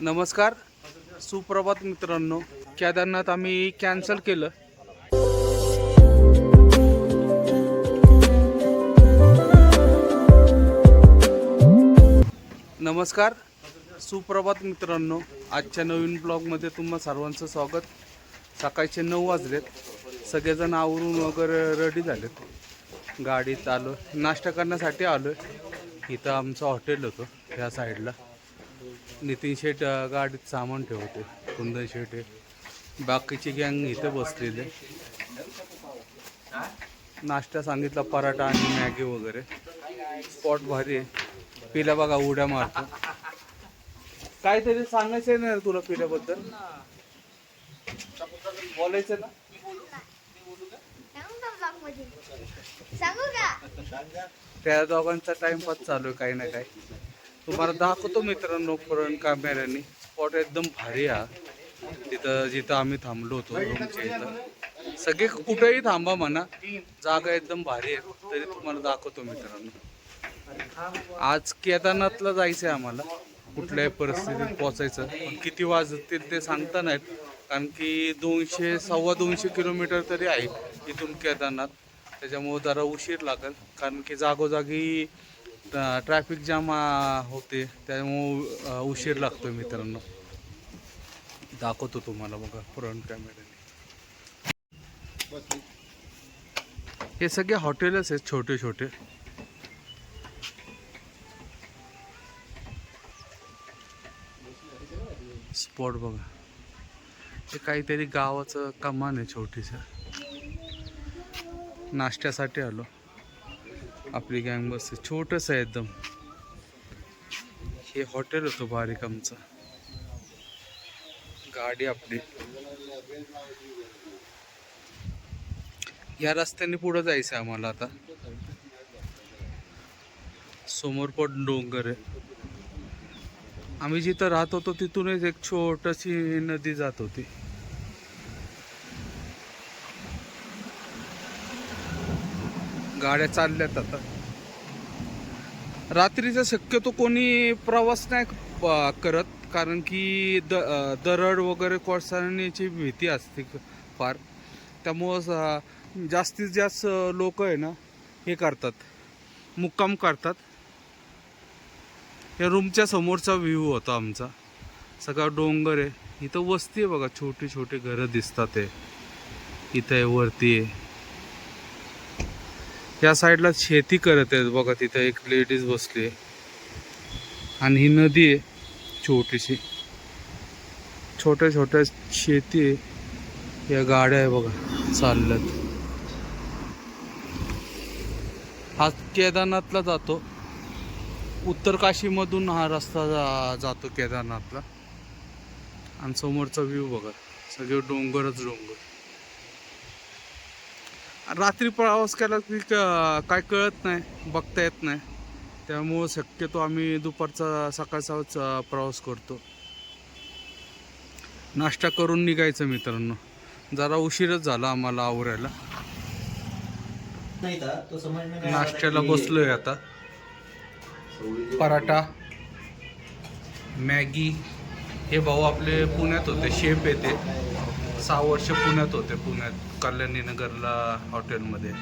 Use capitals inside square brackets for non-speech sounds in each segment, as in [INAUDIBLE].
नमस्कार. सुप्रभात मित्रांनो. केदारनाथ आम्ही कॅन्सल केलं. नमस्कार. सुप्रभात मित्रांनो. आजच्या नवीन ब्लॉगमध्ये तुम्हा सर्वांचं स्वागत. सकाळचे नऊ वाजलेत. सगळेजण आवरून वगैरे रेडी झालेत. गाडीत आलो नाश्ता करण्यासाठी आलो इथं आमचं हॉटेल होतं ह्या साईडला नितीन अ, गाडीत सामान ठेवते कुंदन शेठ आहे. बाकीची गँग इथे बसलेले. नाश्ता सांगितला पराठा आणि मॅगी वगैरे. स्पॉट भारी आहे. पिला बघा उड्या मारतो. काहीतरी सांगायचं आहे ना तुला पिल्याबद्दल? बोलायचं ना? त्या दोघांचा टाइमपास चालू आहे काही ना काही. तुम्हाला दाखवतो मित्रांनो पुरण कॅमेऱ्याने. स्पॉट एकदम भारी हा. तिथं जिथं आम्ही थांबलो होतो रूमच्या इथं. सगळे कुठेही थांबा म्हणा. जागा एकदम भारी आहे. तरी तुम्हाला दाखवतो मित्रांनो. आज केदारनाथला जायचं आहे आम्हाला. कुठल्याही परिस्थितीत पोचायचं पण किती वाजतील ते सांगता नाहीत. कारण की दोनशे सव्वा दोनशे किलोमीटर तरी आहे इथून केदारनाथ. त्याच्यामुळं जरा उशीर लागेल. कारण की जागोजागी ट्रॅफिक जाम होते. त्यामुळं उशीर लागतो मित्रांनो. दाखवतो तुम्हाला बघा फ्रंट कॅमेऱ्याने हे सगळे हॉटेलच आहेत छोटे छोटे. स्पॉट बघा. हे काहीतरी गावाचं कमान आहे छोटीसं. नाश्त्यासाठी आलो. आपली गँग बसते छोटंसं आहे एकदम. हे हॉटेल होतं बारीक आमचं. गाडी आपली. या रस्त्याने पुढं जायचं आहे आम्हाला आता. समोर पण डोंगर आहे. आम्ही जिथं राहत होतो तिथूनच एक छोटीशी नदी जात होती. गाड्या चालल्यात आता. रात्रीचा शक्यतो कोणी प्रवास नाही प- करत. कारण की द दरड वगैरे कोसळण्याची भीती असते फार. त्यामुळं जास्तीत जास्त लोक आहे ना हे करतात. मुक्काम करतात. या रूमच्या समोरचा व्ह्यू होता आमचा. सगळा डोंगर आहे. इथं वस्ती आहे बघा छोटी छोटी घरं दिसतात आहे इथं आहे वरती आहे. या साईडला शेती करत आहेत बघा तिथं एक लेडीज बसली आहे. आणि ही नदी आहे छोटीशी. छोट्या छोट्या शेती आहे. या गाड्या आहे बघा चालल्यात. हा केदारनाथला जातो. उत्तर काशीमधून हा रस्ता जा जातो केदारनाथला. आणि समोरचा व्ह्यू बघा. सगळे डोंगरच डोंगर. रात्री प्रवास केला की काय कळत नाही बघता येत नाही. त्यामुळं शक्यतो आम्ही दुपारचा सकाळचाच प्रवास करतो. नाश्ता करून निघायचं मित्रांनो. जरा उशीरच झाला आम्हाला आवरायला. नाश्त्याला बसलोय आता. पराठा मॅगी हे भाऊ आपले पुण्यात होते शेफ येते सहा वर्ष पुण्यात होते पुण्यात. कल्याणी नगरला हॉटेलमध्ये.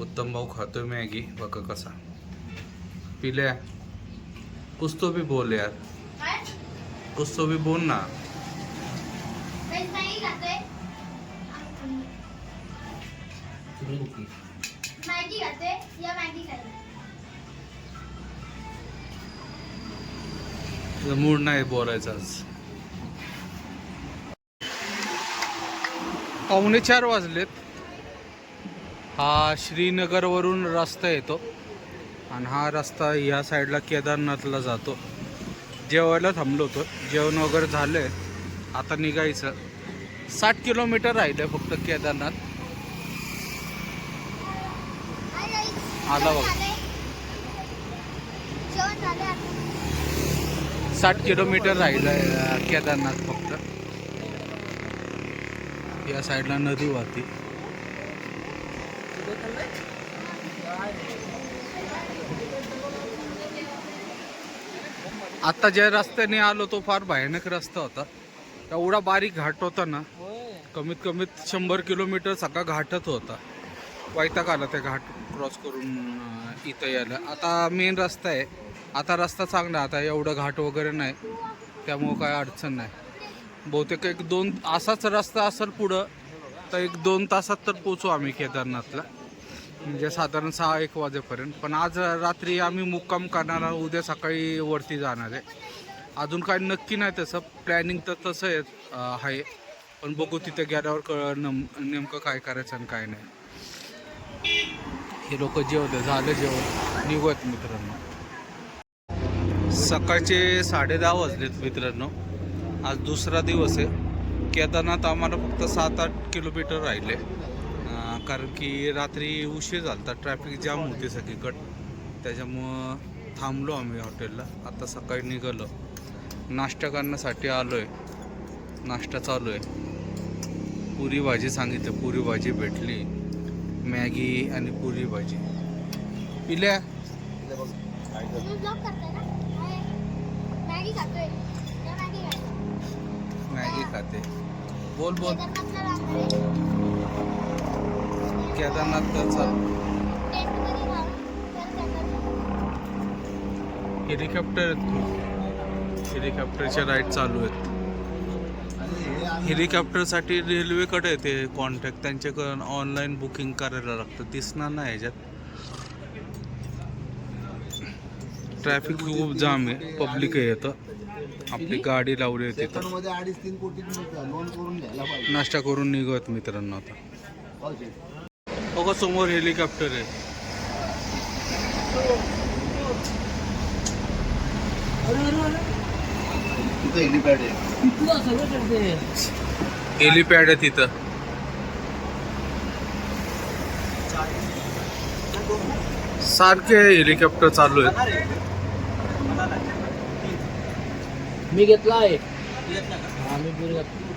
उत्तम भाऊ खातोय मॅगी बघा कसा. पिल्या? कुछ तो भी बोल यार. कुछ तो भी बोल ना. मॅगी खाते खाते या मॅगी खाते मूड नाही बोलायचा आज. पावणे चार वाजलेत. हा श्रीनगरवरून रस्ता येतो. आणि हा रस्ता या साईडला केदारनाथला जातो. जेवायला थांबलो होतो. जेवण वगैरे झालं आहे आता निघायचं. साठ किलोमीटर राहिलं फक्त केदारनाथ. आला बघ. साठ किलोमीटर राहिलं आहे केदारनाथ फक्त. या साईडला नदी वाहती. आता ज्या रस्त्याने आलो तो फार भयानक रस्ता होता. एवढा बारीक घाट होता ना कमीत कमीत शंभर किलोमीटर सगळा घाटच होता. वैताग आला त्या घाट क्रॉस करून इथं यायला. आता मेन रस्ता आहे. आता रस्ता चांगला आता एवढं घाट वगैरे नाही. त्यामुळं काय अडचण नाही. बहुतेक एक दोन असाच रस्ता असेल पुढं तर एक दोन तासात तर पोचू आम्ही केदारनाथला. म्हणजे साधारण सहा एक वाजेपर्यंत. पण आज रात्री आम्ही मुक्काम करणार आहोत. उद्या सकाळी वरती जाणार आहे. अजून काय नक्की नाही तसं प्लॅनिंग तर तसं आहे आहे. पण बघू तिथे गेल्यावर कळ नम नेमकं काय करायचं आणि काय नाही. हे लोक जेवले झालं जेवण. निघूयात मित्रांनो. सकाळचे साडे दहा वाजलेत मित्रांनो. आज दुसरा दिवस आहे. केदारनाथ आम्हाला फक्त सात आठ किलोमीटर राहिले. कारण की रात्री उशीर झाला तर ट्रॅफिक जाम होती सगळीकडं. त्याच्यामुळं थांबलो आम्ही हॉटेलला. आता सकाळी निघालो. नाश्ता करण्यासाठी आलो आहे नाश्ता चालू आहे. पुरी भाजी सांगितलं. पुरी भाजी भेटली. मॅगी आणि पुरी भाजी. पिल्या मॅगी खाते। बोल बोल। केदारनाथ तर चाल। हेलिकॉप्टर हेलिकॉप्टरच्या राईड चालू आहेत. हेलिकॉप्टरसाठी रेल्वेकडे येते कॉन्टॅक्ट त्यांच्याकडून ऑनलाईन बुकिंग करायला लागतं. दिसणार नाही ह्याच्यात. ट्रॅफिक खूप जाम आहे. पब्लिक आहे येतं आपली गाडी लावली आहे तिथं. मध्ये अडीच तीन कोटी लोन करून घ्यायला पाहिजे. नाश्ता करून निघत मित्रांनो आता. बघा समोर हेलिकॉप्टर आहे. तिथं आहे. हेलिपॅड आहे तिथं. सारखे हेलिकॉप्टर चालू आहेत. मी घेतला आहे. हा मी घातली.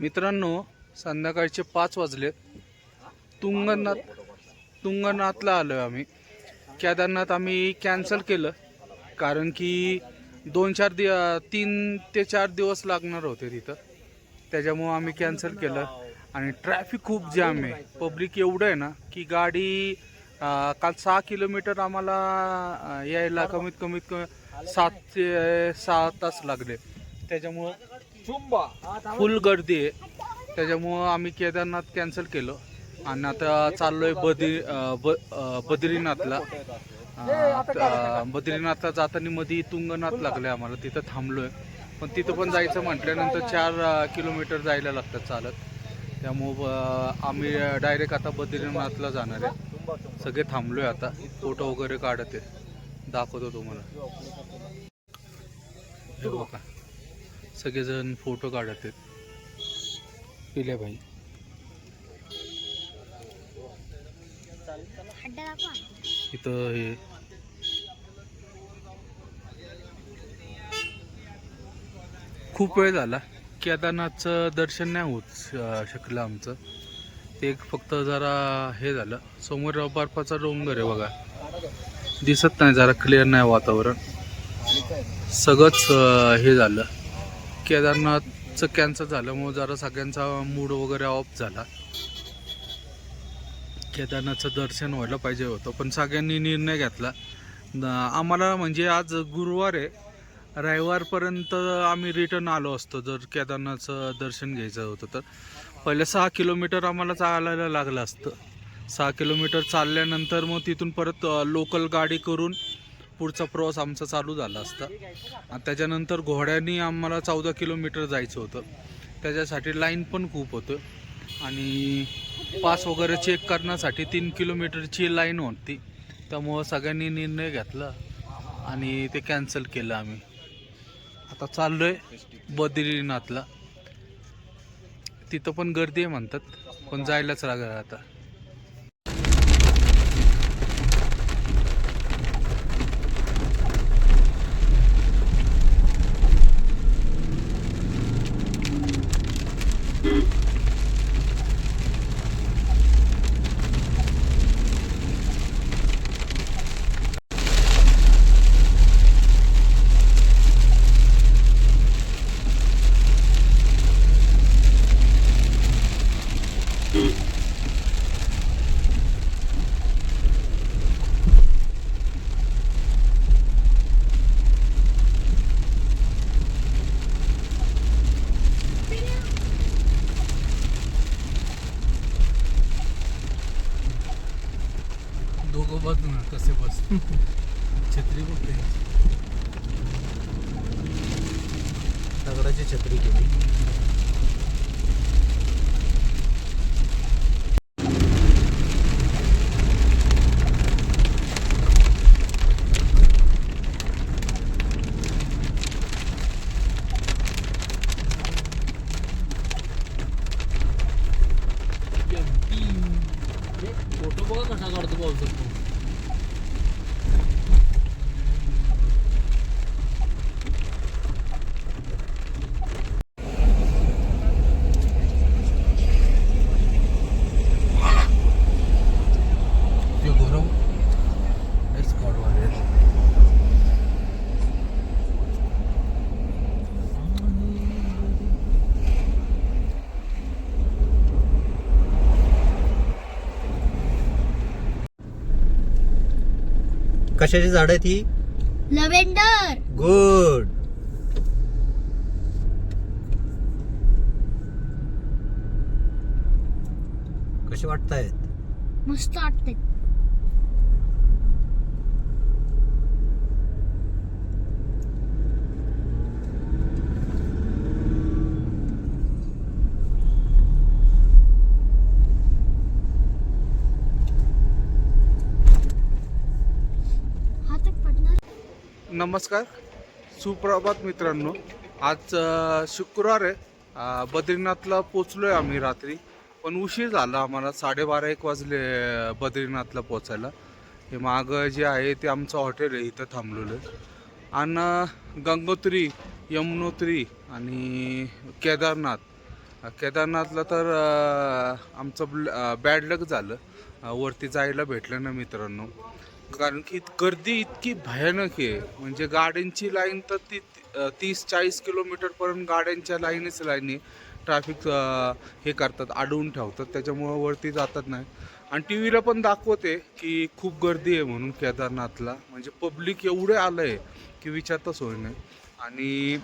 मित्रांनो संध्याकाळचे पाच वाजलेत. तुंगनाथ तुंगनाथला आलो आम्ही. केदारनाथ आम्ही कॅन्सल केलं. कारण की दोन चार दि तीन ते चार दिवस लागणार होते तिथं. त्याच्यामुळं आम्ही कॅन्सल केलं. आणि ट्रॅफिक खूप जाम आहे. पब्लिक एवढं आहे ना की गाडी काल सहा किलोमीटर आम्हाला यायला कमीत कमीत कमी सात ते सहा तास लागले. त्याच्यामुळं फुल गर्दी आहे. त्याच्यामुळं आम्ही केदारनाथ कॅन्सल केलं. आणि आता चाललोय बद्री ब- बद्रीनाथला. बद्रीनाथला जाताना मध्ये तुंगनाथ लागले आम्हाला. तिथं थांबलोय. पण तिथं पण जायचं म्हटल्यानंतर चार किलोमीटर जायला लागतात चालत. त्यामुळं आम्ही डायरेक्ट आता बद्रीनाथला जाणार आहे. सगळे थांबलो आहे आता. फोटो वगैरे काढत. आहे दाखवतो तुम्हाला. हे बघा. सगळेजण फोटो काढत. आहेत पिल्या भाई इथं हे. खूप वेळ झाला. केदारनाथचं दर्शन नाही होत शकलं आमचं. ते एक फक्त जरा हे झालं समोर बर्फाचा डोंगर आहे बघा. दिसत नाही जरा क्लिअर नाही वातावरण. सगळंच हे झालं. केदारनाथचं कॅन्सल झाल्यामुळं जरा सगळ्यांचा मूड वगैरे ऑफ झाला. केदारनाथचं दर्शन व्हायला पाहिजे होतं पण सगळ्यांनी निर्णय घेतला. आम्हाला म्हणजे आज गुरुवार आहे. रविवारपर्यंत आम्ही रिटर्न आलो असतो. जर केदारनाथचं दर्शन घ्यायचं होतं तर. पहिले सहा किलोमीटर आम्हाला चालायला लागलं असतं. सहा किलोमीटर चालल्यानंतर मग तिथून परत लोकल गाडी करून पुढचा प्रवास आमचा चालू झाला असता. आणि त्याच्यानंतर घोड्यानी आम्हाला चौदा किलोमीटर जायचं होतं. त्याच्यासाठी लाईन पण खूप होतं. आणि पास वगैरे चेक करण्यासाठी तीन किलोमीटरची लाईन होती. त्यामुळं सगळ्यांनी निर्णय घेतला आणि ते कॅन्सल केलं आम्ही. आता चाललोय बद्रीनाथला. तिथं पण गर्दी आहे म्हणतात पण जायलाच लागेल आता. Mm-hmm. [LAUGHS] कशाची झाड आहे ती? Lavender good. कसे वाटतायत? मस्त वाटते नमस्कार. सुप्रभात मित्रांनो. आज शुक्रवार आहे. बद्रीनाथला पोचलो आहे आम्ही रात्री. पण उशीर झाला आम्हाला. साडेबारा एक वाजले बद्रीनाथला पोचायला हे मागं जे आहे ते आमचं हॉटेल आहे. इथं थांबलेलं आहे. आणि गंगोत्री यमुनोत्री आणि केदारनाथ. केदारनाथला तर आमचं बॅड लक झालं. वरती जायला भेटलं ना मित्रांनो. कारण की गर्दी इतकी भयानक आहे. म्हणजे गाड्यांची लाईन तर ती तीस चाळीस किलोमीटरपर्यंत गाड्यांच्या लाईनच लाईनी ट्रॅफिक हे करतात अडवून ठेवतात त्याच्यामुळं वरती जातात नाही. आणि टी व्हीला पण दाखवते की खूप गर्दी आहे म्हणून केदारनाथला. म्हणजे पब्लिक एवढे आलं आहे की विचारताच होय नाही आणि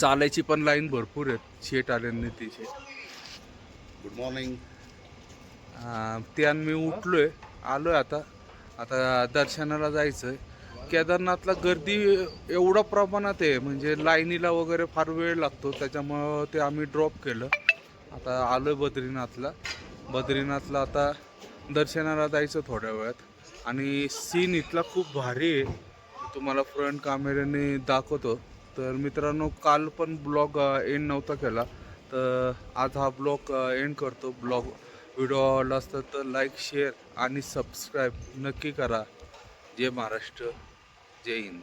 चालायची पण लाईन भरपूर आहेत शेट आल्यांनी तिचे गुड मॉर्निंग ते आणि मी उठलोय आलोय आता. आता दर्शनाला जायचं केदारनाथला गर्दी एवढ्या प्रमाणात आहे म्हणजे लाईनीला वगैरे फार वेळ लागतो त्याच्यामुळं ते आम्ही ड्रॉप केलं. आता आलं बद्रीनाथला. बद्रीनाथला आता दर्शनाला जायचं थोड्या वेळात. आणि सीन इथला खूप भारी आहे. तुम्हाला फ्रंट कॅमेऱ्याने दाखवतो. तर मित्रांनो काल पण ब्लॉग एंड नव्हता केला. तर आज हा ब्लॉग एंड करतो. ब्लॉग व्हिडिओ आवडला असता तर लाईक शेअर आणि सबस्क्राईब नक्की करा. जय महाराष्ट्र जय हिंद.